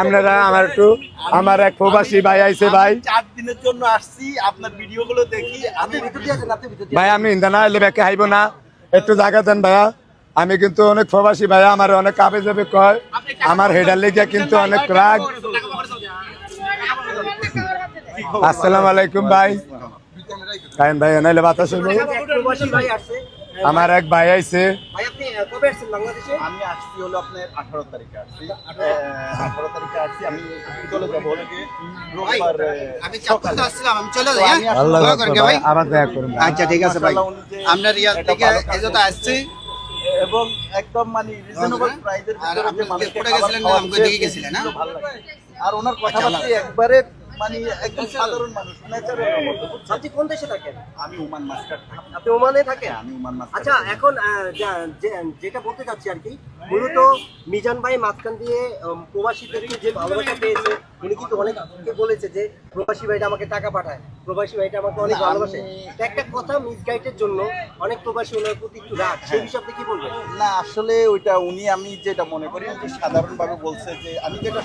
আপনারা আমার একটু আমার এক প্রবাসী ভাই আইছে ভাই। আমি চার দিনের জন্য আসছি আপনার ভিডিও গুলো দেখি আমি ভাই আমি ইন্দানা এলে ব্যাকে হাইব না। একটু জায়গা দেন ভাইয়া। আমি কিন্তু অনেক প্রবাসী ভাইয়া আমার অনেক কাপে যাবে কয়। আমার হেডার লেগে কিন্তু অনেক রাগ। আসসালামু আলাইকুম ভাই। কায়েন ভাই নাইলে বাতাস আমার এক ভাই আইছে। ভাই আপনি কবে আসছেন বাংলাদেশে? আমি আসছি হলো আপনার আঠারো তারিখে আসছি। আঠারো? তারিখে আসছি। আমি চলে যাব হলো কি রোববার আমি আসছিলাম আমি চলে যাই হ্যাঁ? আল্লাহ দোয়া করেন ভাই ভাই? আবার দেখা করুন। আচ্ছা ঠিক আছে ভাই। আমরা রিয়াদ থেকে আসছি। এবং একদম মানে রিজনেবল? প্রাইসের আর ভিতরে আপনি খাবার গেছিলেন না? আমাকে দেখে গেছিলেন, জিনিসগুলো হ্যাঁ? ভালো আর ওনার আচ্ছা, কথাবার্তা একবারে মানে একদম সাধারণ মানুষ ন্যাচারাল মতো আপনি কোন দেশে থাকেন? আমি ওমান মাস্টার আপনি ওমানে থাকেন? আমি ওমান মাস্টার আচ্ছা এখন যেটা বলতে চাচ্ছি আর কি মূলত মিজান ভাই মাঝখান দিয়ে প্রবাসীদেরকে যে ভালোবাসা পেয়েছে উনি কিন্তু অনেককে বলেছে যে প্রবাসী ভাইটা আমাকে টাকা পাঠায় প্রবাসী ভাইটা আমাকে অনেক ভালোবাসে। একটা কথা মিসগাইডের জন্য অনেক প্রবাসী ওনার প্রতি একটু রাগ সেই বিষয়ে আপনি কি বলবেন? না আসলে ওইটা উনি আমি যেটা মনে করি যে সাধারণভাবে বলছে যে আমি যেটা